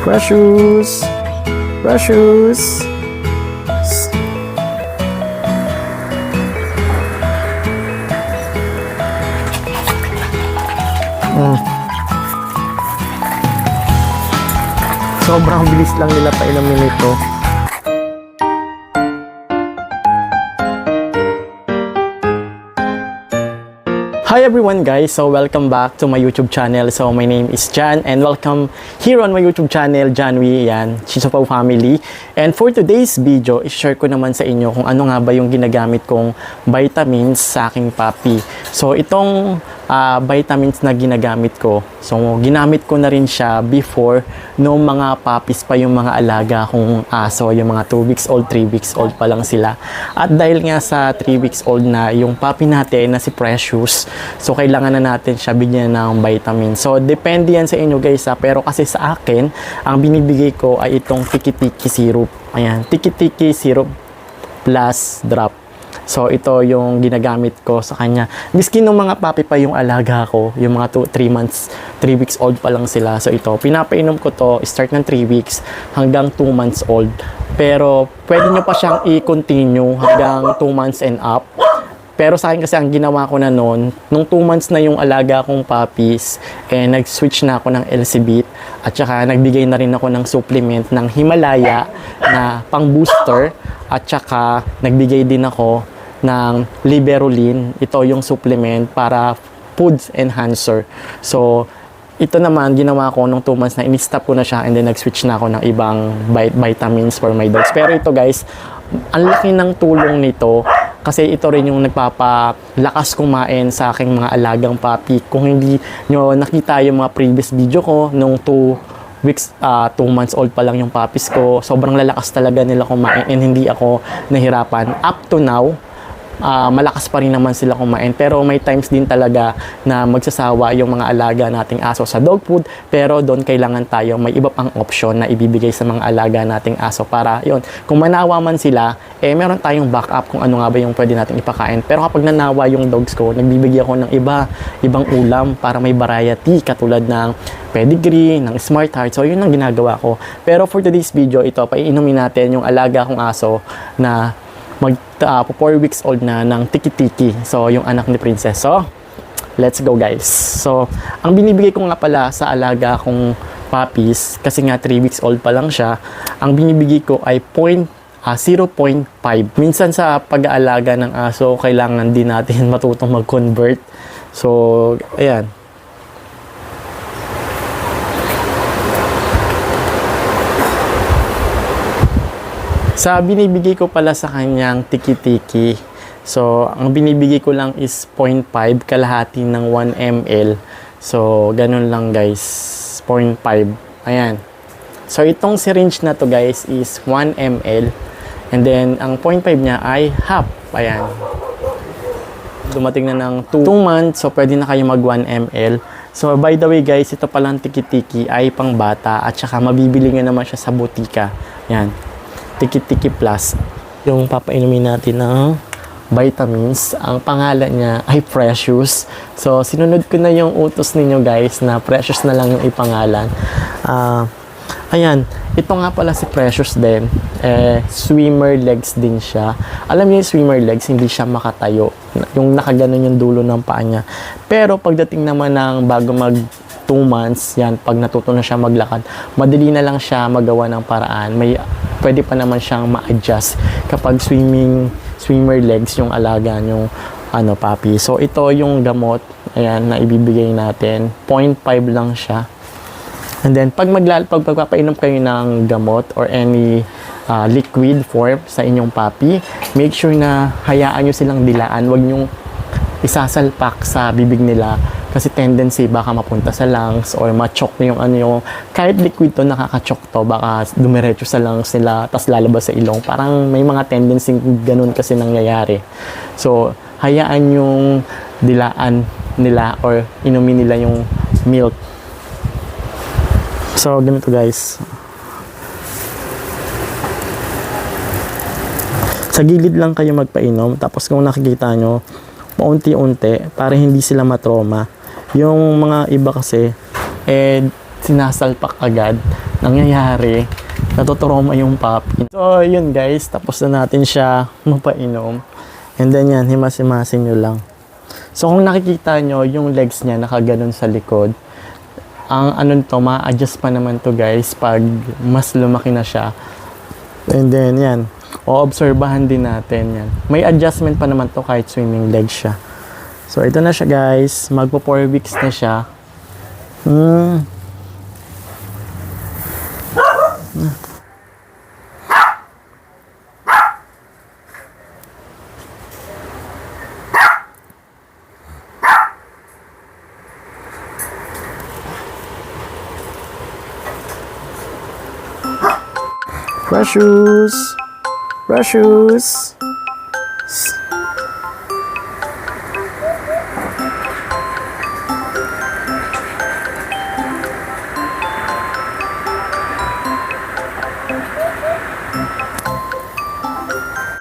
Precious! Precious! Mm. Sobrang bilis lang nila painumin ito. Hi everyone guys, so welcome back to my YouTube channel. So my name is Jan and welcome here on my YouTube channel, Janwi, yan, Chisopaw Family. And for today's video, i-share ko naman sa inyo kung ano nga ba yung ginagamit kong vitamins sa aking puppy. So itong ah, vitamins na ginagamit ko, so ginamit ko na rin siya before noong mga puppies pa yung mga alaga kong aso, yung mga 2 weeks old, 3 weeks old pa lang sila. At dahil nga sa 3 weeks old na yung puppy natin na si Precious, so kailangan na natin siya bigyan ng vitamin. So depende yan sa inyo guys ha, pero kasi sa akin, ang binibigay ko ay itong tiki-tiki syrup. Ayan, tiki-tiki syrup plus drop. So, ito yung ginagamit ko sa kanya. Miski nung mga papi pa yung alaga ko, yung mga 3 months, 3 weeks old pa lang sila. So, ito, pinapainom ko to, start ng 3 weeks hanggang 2 months old. Pero, pwede nyo pa siyang i-continue hanggang 2 months and up. Pero sa akin kasi ang ginawa ko na noon, nung 2 months na yung alaga kong puppies, eh nag-switch na ako ng LCBit at saka nagbigay na rin ako ng supplement ng Himalaya na pang-booster at saka nagbigay din ako ng Liberolin. Ito yung supplement para foods enhancer. So, ito naman, ginawa ko nung 2 months na in-stop ko na siya and then nag-switch na ako ng ibang vit- vitamins for my dogs. Pero ito guys, ang laki ng tulong nito kasi ito rin yung nagpapalakas kumain sa aking mga alagang papi. Kung hindi nyo nakita yung mga previous video ko nung 2 weeks, 2 months old pa lang yung puppies ko, sobrang lalakas talaga nila kumain and hindi ako nahirapan. Up to now, ah, malakas pa rin naman sila kumain. Pero may times din talaga na magsasawa yung mga alaga nating aso sa dog food. Pero doon kailangan tayo may iba pang option na ibibigay sa mga alaga nating aso para yon kung manawa man sila, eh meron tayong backup kung ano nga ba yung pwede nating ipakain. Pero kapag nanawa yung dogs ko, nagbibigay ako ng iba, ibang ulam para may variety katulad ng pedigree, ng smart heart. So, yun ang ginagawa ko. Pero for today's video, ito, paiinumin natin yung alaga kong aso na mag 4 weeks old na ng tiki-tiki. So, yung anak ni Princess. So, let's go guys. So, ang binibigay ko nga pala sa alaga kong puppies, kasi nga 3 weeks old pa lang siya, ang binibigay ko ay point, ah, 0.5. Minsan sa pag-aalaga ng aso, kailangan din natin matutong mag-convert. So, ayan. Sa binibigay ko pala sa kanyang tiki-tiki, so ang binibigay ko lang is 0.5 kalahati ng 1 ml. So ganun lang guys, 0.5. Ayan. So itong syringe na to guys is 1 ml. And then ang 0.5 niya ay half. Ayan. Dumating na ng 2 months, so pwede na kayo mag 1 ml. So by the way guys, ito palang tiki-tiki ay pang bata at saka mabibili nyo naman siya sa butika. Yan. Tiki-Tiki Plus. Yung papainumin natin ng vitamins. Ang pangalan niya ay Precious. So, sinunod ko na yung utos ninyo guys na Precious na lang yung ipangalan. Ah, ayan. Ito nga pala si Precious din. Eh, swimmer legs din siya. Alam niyo yung swimmer legs, hindi siya makatayo. Yung nakaganon yung dulo ng paa niya. Pero pagdating naman ng bago mag 2 months, yan, pag natuto na siya maglakad, madali na lang siya magawa ng paraan. May, pwede pa naman siyang ma-adjust kapag swimming, swimmer legs yung alaga yung ano, papi. So, ito yung gamot, ayan, na ibibigay natin. 0.5 lang siya. And then, pag, maglal pag pagpapainom kayo ng gamot or any ah, liquid form sa inyong papi, make sure na hayaan nyo silang dilaan. Huwag nyo isasalpak sa bibig nila kasi tendency baka mapunta sa lungs or ma-choke yung ano yung kahit liquid to nakaka-choke to. Baka dumiretso sa lungs nila tas lalabas sa ilong. Parang may mga tendency ganun kasi nangyayari. So hayaan yung dilaan nila or inumin nila yung milk. So ganito guys. Sa gilid lang kayo magpainom. Tapos kung nakikita nyo paunti-unti para hindi sila matroma yung mga iba kasi eh sinasalpak agad. Nangyayari, natutroma yung puppy. So, yun guys, tapos na natin siya mapainom. And then yan, himas-himasin nyo lang. So, kung nakikita nyo, yung legs niya nakaganon sa likod. Ang ano to, ma-adjust pa naman to guys pag mas lumaki na siya. And then yan, o-obserbahan din natin yan. May adjustment pa naman to kahit swimming leg siya. So, ito na siya guys. Magpo 4 weeks na siya. Hmm. Precious! Precious!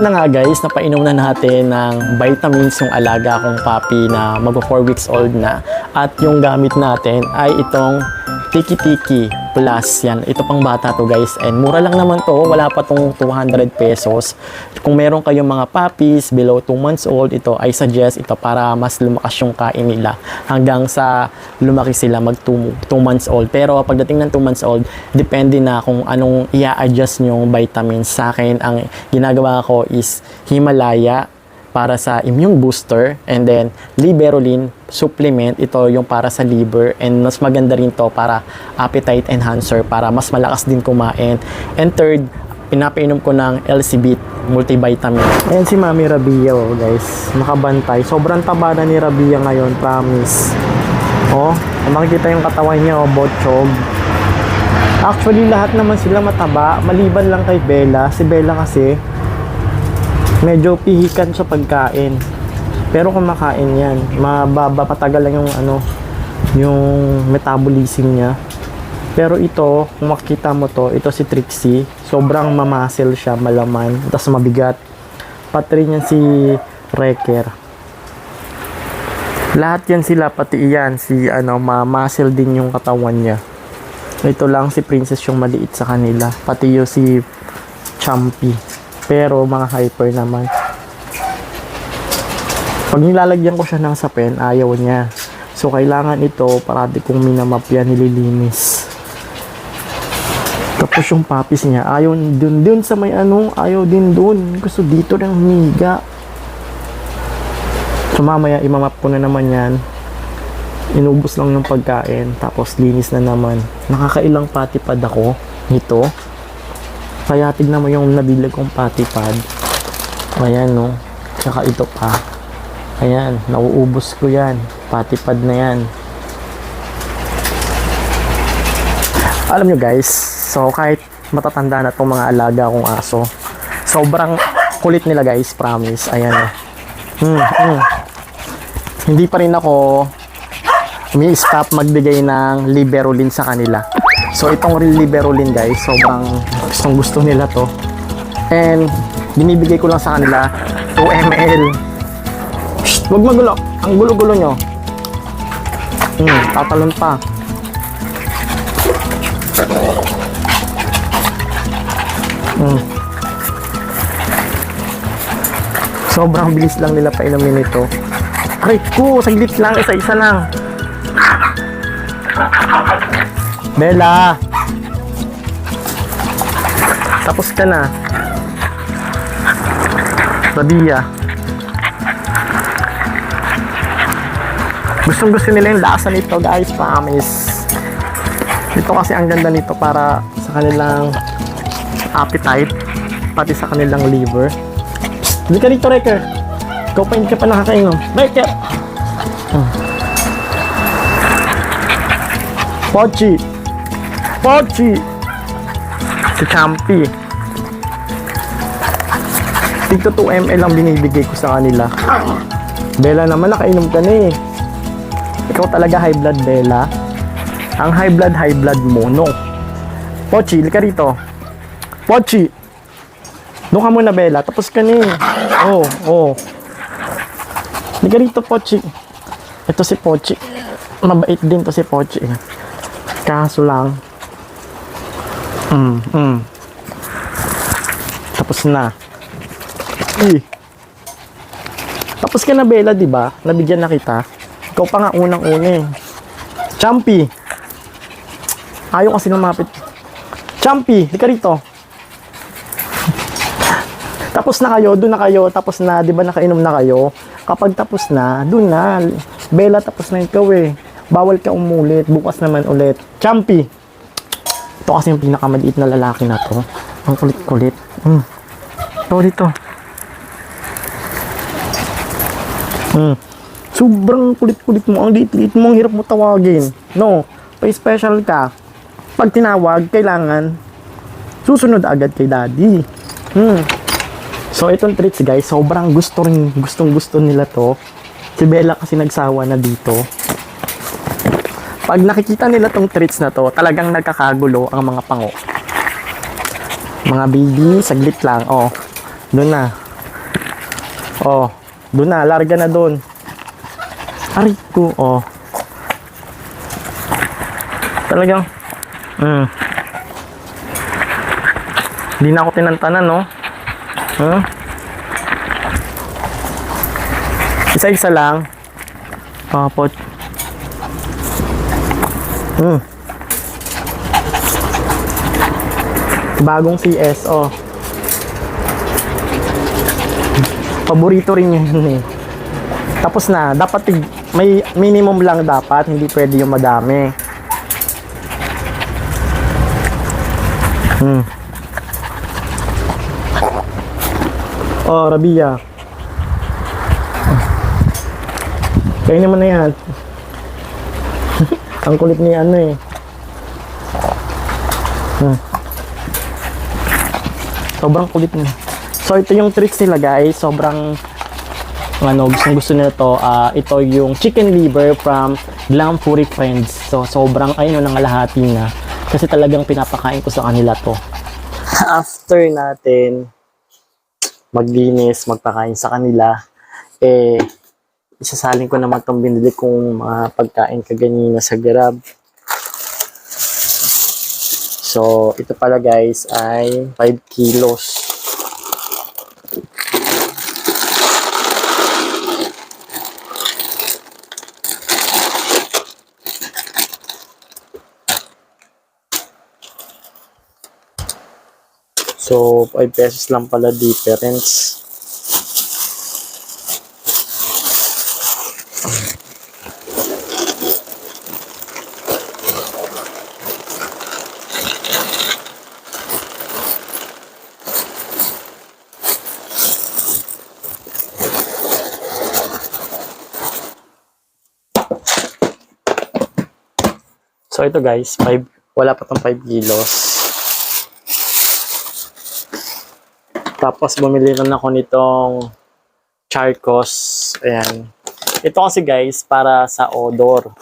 na nga guys, napainom na natin ng vitamins yung alaga kong puppy na mag 4 weeks old na. At yung gamit natin ay itong Tiki Tiki Plus. Yan, ito pang bata to guys. And mura lang naman to, wala pa tong 200 pesos. Kung meron kayong mga puppies below 2 months old, ito I suggest ito para mas lumakas yung kain nila hanggang sa lumaki sila mag 2, 2 months old. Pero pagdating ng 2 months old, depende na kung anong i-adjust yung vitamins. Sa akin, ang ginagawa ko is Himalaya para sa immune booster and then liberolin supplement. Ito yung para sa liver and mas maganda rin to para appetite enhancer para mas malakas din kumain. And third pinapainom ko ng LCB multivitamin. Ayan si Mami Rabia oh guys. Nakabantay. Sobrang taba na ni Rabia ngayon promise. Oh makikita yung katawan niya oh botchog actually lahat naman sila mataba. Maliban lang kay Bella. Si Bella kasi medyo pihikan sa pagkain. Pero kumakain yan. Mababa, patagal lang yung ano, yung metabolism niya. Pero ito, kung makikita mo to, ito si Trixie. Sobrang mamasil siya, malaman. Tapos mabigat. Pati rin si Wrecker. Lahat yan sila, pati yan, si ano, mamasil din yung katawan niya. Ito lang si Princess yung maliit sa kanila. Pati yung si Chumpy. Pero mga hyper naman. Pag nilalagyan ko siya ng sapin, ayaw niya. So, kailangan ito, parati kong minamap yan, nililinis. Tapos yung papis niya, ayaw dun, dun sa may ano, ayaw din dun. Gusto dito ng humiga. So, mamaya, imamap ko na naman yan. Inubos lang yung pagkain, tapos linis na naman. Nakakailang patipad ako nito. Kaya tignan mo yung nabili kong patty pad. Ayan no. Tsaka ito pa. Ayan, nauubos ko yan. Patty pad na yan. Alam nyo guys, so kahit matatanda na itong mga alaga kong aso, sobrang kulit nila guys, promise. Ayan o. Hmm, hmm. Hindi pa rin ako umi-stop magbigay ng liberolin sa kanila. So itong liberolin guys, sobrang gustong gusto nila to. And binibigay ko lang sa kanila 2 ml. Shh, wag magulo. Ang gulo-gulo nyo. Hmm, tatalon pa. Hmm. Sobrang bilis lang nila painumin ito. Aray ko, saglit lang, isa-isa lang. Bella! Tapos ka na. Rabia. Gustong gusto nila yung lasa nito guys, promise. Ito kasi ang ganda nito para sa kanilang appetite, pati sa kanilang liver. Hindi ka dito, Reker. Ikaw pa hindi ka pa nakakainom. Reker! Hmm. Pochi! Si Champi. Tigto 2 ml lang binibigay ko sa kanila. Bella naman, nakainom ka na eh. Ikaw talaga high blood, Bella. Ang high blood, high blood mo, no? Pochi, lika rito. Pochi! Doon ka muna, Bella. Tapos ka na eh. Oh. Oh. Lika rito, Pochi. Ito si Pochi. Mabait din to si Pochi. Kaso lang, mm, mm. Tapos na. Uy. Tapos ka na, Bella, di ba? Nabigyan na kita. Ikaw pa nga unang-una eh. Champi. Ayaw kasi lumapit. Champi, di ka rito. Tapos na kayo, doon na kayo, tapos na, di ba nakainom na kayo? Kapag tapos na, doon na. Bella, tapos na ikaw eh. Bawal ka umulit, bukas naman ulit. Champi. Ito kasi yung pinakamaliit na lalaki na to. Ang kulit-kulit. Mm. Ito dito. Mm. Sobrang kulit-kulit mo. Ang liit-liit mo. Ang hirap mo tawagin. No. Pa-special ka. Pag tinawag, kailangan susunod agad kay daddy. Hmm. So, itong treats guys, sobrang gusto rin, gustong gusto nila to. Si Bella kasi nagsawa na dito. Pag nakikita nila tong treats na to, talagang nagkakagulo ang mga pango. Mga baby, saglit lang. Oh, doon na. Oh, doon na. Larga na doon. Aray ko, oh. Talagang, mm. Hindi na ako tinantanan, no? Huh? Isa-isa lang. Papot. Hmm. Bagong CS, oh. Paborito rin yun eh. Tapos na, dapat may minimum lang dapat, hindi pwede yung madami. Hmm. Oh, Rabia. Kainin mo na yan. Ang kulit ni ano eh. Hmm. Sobrang kulit niya. So, ito yung tricks nila guys. Sobrang ano, gustong gusto nila to. Ah, ito yung chicken liver from Glam Furry Friends. So, sobrang ayun yung nangalahati na. Kasi talagang pinapakain ko sa kanila to. After natin maglinis, magpakain sa kanila, eh, isasalin ko naman itong binili kong mga pagkain kaganina sa Grab. So, ito pala guys ay 5 kilos. So, 5 pesos lang pala difference. So, ito guys, 5, wala pa tong 5 kilos. Tapos bumili rin ako nitong Charcos. Ayan. Ito kasi guys, para sa odor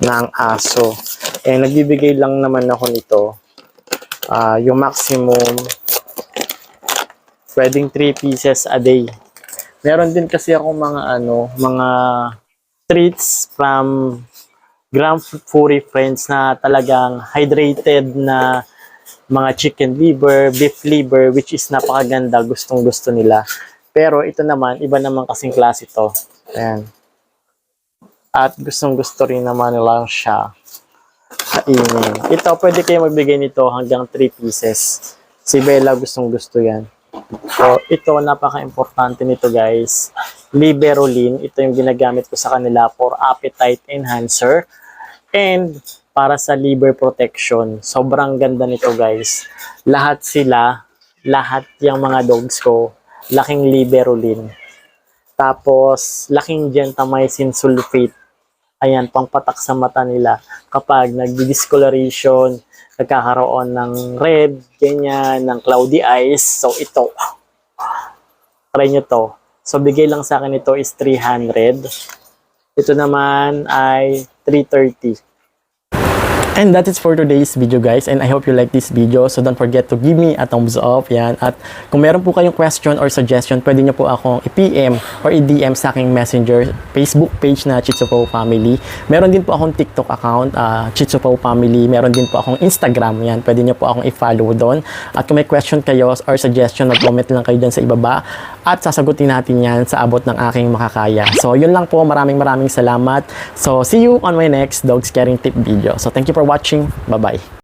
ng aso. Eh, nagbibigay lang naman ako nito. Ah, yung maximum, pwedeng 3 pieces a day. Meron din kasi ako mga ano, mga treats from Gram Furry Friends na talagang hydrated na mga chicken liver, beef liver, which is napakaganda, gustong gusto nila. Pero ito naman, iba naman kasing klase to. Ayan. At gustong gusto rin naman nila siya kainin. Ito, pwede kayo magbigay nito hanggang 3 pieces. Si Bella gustong gusto yan. So, ito, napaka-importante nito guys. Liberolin, ito yung ginagamit ko sa kanila for appetite enhancer. And para sa liver protection. Sobrang ganda nito guys. Lahat sila, lahat yung mga dogs ko, laking liberolin. Tapos, laking gentamicin sulfate. Ayan, pangpatak sa mata nila. Kapag nagdi-discoloration, nagkakaroon ng red, ganyan, ng cloudy eyes. So, ito. Try nyo to. So, bigay lang sa akin ito is 300. Ito naman ay 330. And that is for today's video guys. And I hope you like this video. So don't forget to give me a thumbs up yan. At kung meron po kayong question or suggestion pwede nyo po akong i-PM or i-DM sa aking messenger Facebook page na Chitsupo Family. Meron din po akong TikTok account uh, Chitsupo Family. Meron din po akong Instagram yan. Pwede nyo po akong i-follow doon. At kung may question kayo or suggestion mag-comment lang kayo dyan sa ibaba at sasagutin natin yan sa abot ng aking makakaya. So yun lang po. Maraming maraming salamat. So see you on my next dog scaring tip video. So thank you for watching. Bye bye